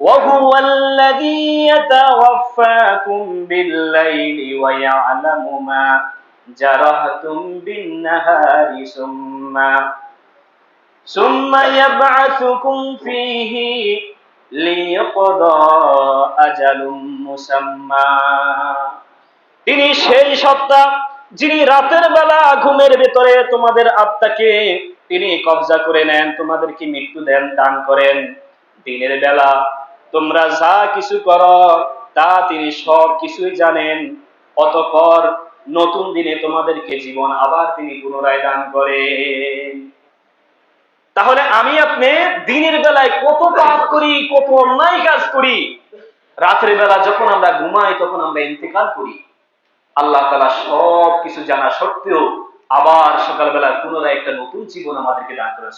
وهو الذي يتوفاكم بالليل ويعلم ما جرحتم بالنهار ثم ثم يبعثكم فيه লিয়কদা আজালুম মুসাম্মা তিনি সেই সত্তা যিনি রাতের বেলা ঘুমের ভেতরে তোমাদের আত্মাকে তিনি কবজা করে নেন তোমাদেরকে মৃত্যু দেন দান করেন দিনের বেলা তোমরা যা কিছু করো, তা তিনি সব কিছুই জানেন। অতঃপর নতুন দিনে তোমাদেরকে জীবন আবার তিনি পুনরায় দান করেন। তাহলে আমি আপনি দিনের বেলায় কত পাপ করি, কত অন্যায় কাজ করি রাতের বেলা যখন আমরা ঘুমাই তখন আমরা ইন্তেকাল করি। আল্লাহ তালা সব কিছু জানা সত্ত্বেও আবার সকালবেলা পুনরায় একটা নতুন জীবন আমাদেরকে দান করে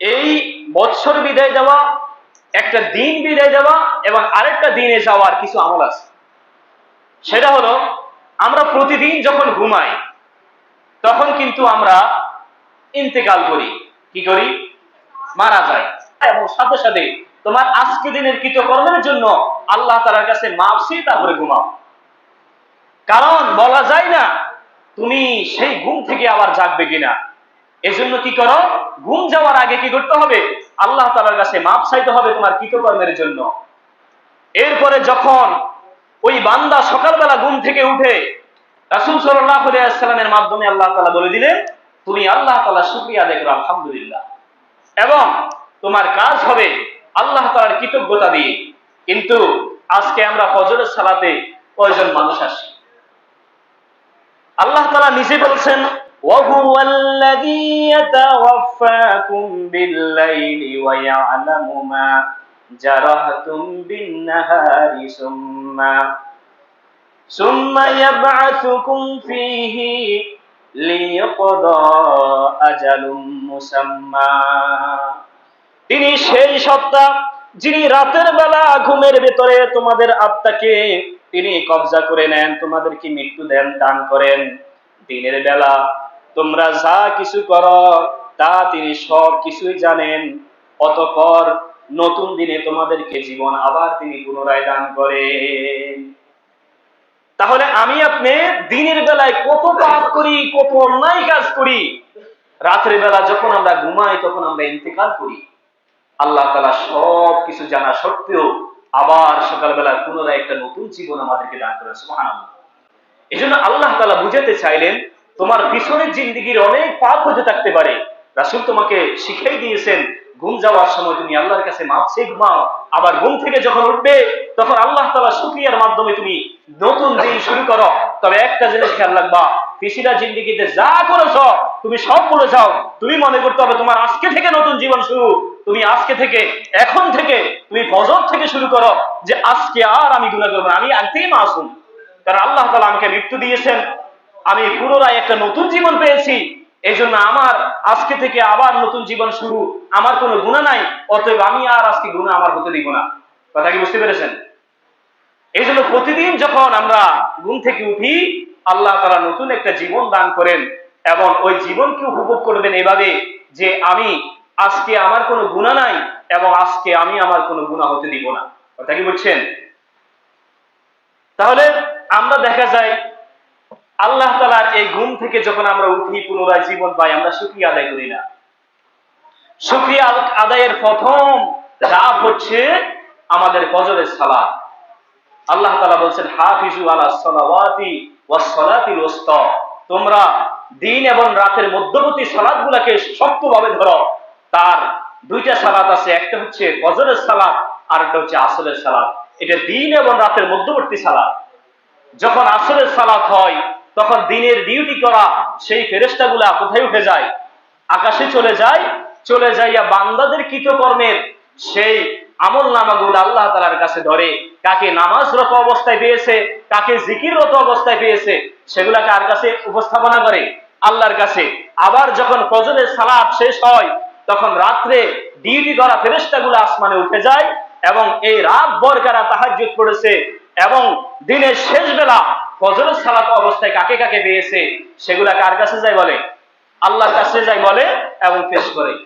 এই বৎসর বিদায় দেওয়া একটা দিন বিদায় দেওয়া এবং আরেকটা দিনে যাওয়ার কিছু আমল আছে। সেটা হলো, আমরা প্রতিদিন যখন ঘুমাই, তখন কিন্তু আমরা ইন্তেকাল করি। কি করি? মারা যায় এবং সাথে সাথে তোমার আজকে দিনের কৃতকর্মের জন্য আল্লাহ তালার কাছে চেয়ে তারপরে ঘুমাও। কারণ বলা যায় না, তুমি সেই ঘুম থেকে আবার জাগবে কিনা। এজন্য কি করো? ঘুম যাওয়ার আগে কি করতে হবে? আল্লাহ তালার কাছে মাপ চাইতে হবে তোমার কৃতকর্মের জন্য। এরপরে যখন ওই বান্দা সকালবেলা ঘুম থেকে উঠে রাসুল সাল্লামের মাধ্যমে আল্লাহ তালা বলে দিলেন, তুমি আল্লাহ তালা শুক্রিয়া দেখো আলহামদুলিল্লাহ। এবং তোমার কাজ হবে আল্লাহ তালার কৃতজ্ঞতা দিয়ে। কিন্তু আজকে আমরা ফজরের সালাতে কয়জন মানুষ আসি আল্লাহ তালা নিজে বলছেন وهو الذي يتوفاكم بالليل ويعلم ما جرحتم بالنهار ثم ثم يبعثكم فيه লিয়কদা আজালুম মুসাম্মা তিনি সেই সত্তা যিনি রাতের বেলা ঘুমের ভেতরে তোমাদের আত্মাকে তিনি কবজা করে নেন তোমাদেরকে মৃত্যু দেন দান করেন দিনের বেলা তোমরা যা কিছু করো, তা তিনি সব কিছুই জানেন। অতঃপর নতুন দিনে তোমাদেরকে জীবন আবার তিনি পুনরায় দান করেন। তাহলে আমি আপনি দিনের বেলায় কত পাপ করি, কত অন্যায় কাজ করি। রাতের বেলা যখন আমরা ঘুমাই, তখন আমরা ইন্তেকাল করি। আল্লাহ তালা সব কিছু জানা সত্ত্বেও আবার সকালবেলা পুনরায় একটা নতুন জীবন আমাদেরকে দান করে সুবহানাল্লাহ। এই জন্য আল্লাহ তালা বুঝাতে চাইলেন তোমার পিছনের জিন্দিগির অনেক পাপ হতে থাকতে পারে। রাসুল তোমাকে শিখাই দিয়েছেন, ঘুম যাওয়ার সময় তুমি আল্লাহর কাছে মাপ চেয়ে ঘুমাও। আবার ঘুম থেকে যখন উঠবে, তখন আল্লাহ তালা শুক্রিয়ার মাধ্যমে তুমি নতুন দিন শুরু করো। তবে একটা জিনিস খেয়াল রাখবা পিসিরা জিন্দিগিতে যা করেছ, তুমি সব করে যাও তুমি মনে করতে হবে তোমার আজকে থেকে নতুন জীবন শুরু। তুমি আজকে থেকে, এখন থেকে তুমি ফজর থেকে শুরু করো যে আজকে আর আমি গুণা করব আমি একদিন আসুন কারণ আল্লাহ তালা আমাকে মৃত্যু দিয়েছেন আমি পুনরায় একটা নতুন জীবন পেয়েছি। এই জন্য আমার আজকে থেকে আবার নতুন জীবন শুরু। আমার কোনো গুণা নাই, অতএব আমি আর আজকে গুণা আমার হতে দিব না। কথা কি বুঝতে পেরেছেন? এই জন্য প্রতিদিন যখন আমরা ঘুম থেকে উঠি, আল্লাহ তারা নতুন একটা জীবন দান করেন এবং ওই জীবনকে উপভোগ করবেন এভাবে যে আমি আজকে আমার কোনো গুণা নাই এবং আজকে আমি আমার কোনো গুণা হতে দিব না। কথা কি বলছেন? তাহলে আমরা দেখা যায় আল্লাহ তালার এই ঘুম থেকে যখন আমরা উঠি, পুনরায় জীবন পাই, আমরা সুক্রিয়া আদায় করি না। সুক্রিয়া আদায়ের প্রথম ধাপ হচ্ছে আমাদের ফজরের সালাত। আল্লাহ তালা বলছেন, হাফিজু আলা তোমরা দিন এবং রাতের মধ্যবর্তী সালাদ গুলাকে শক্তভাবে ধরো। তার দুইটা সালাত আছে, একটা হচ্ছে ফজরের সালাদ আর একটা হচ্ছে আসরের সালাদ এটা দিন এবং রাতের মধ্যবর্তী সালাদ যখন আসরের সালাত হয় তখন দিনের ডিউটি করা সেই ফেরেস্তা গুলা কোথায় উঠে যায়? আকাশে চলে যায়, চলে যাইয়া বান্দাদের কৃতকর্মের সেই আমল নামাগুলো আল্লাহ তালার কাছে ধরে। কাকে নামাজরত অবস্থায় পেয়েছে, কাকে জিকিররত অবস্থায় পেয়েছে সেগুলা কার কাছে উপস্থাপনা করে? আল্লাহর কাছে। আবার যখন ফজরের সালাদ শেষ হয়, তখন রাত্রে ডিউটি করা ফেরেস্তা গুলো আসমানে উঠে যায় এবং এই রাত ভর কারা তাহাজ্জুদ করেছে এবং দিনের শেষ বেলা ফজরের সালাত অবস্থায় কাকে কাকে পেয়েছে, সেগুলা কার কাছে যায় বলে? আল্লাহর কাছে যায় বলে এবং পেশ করে।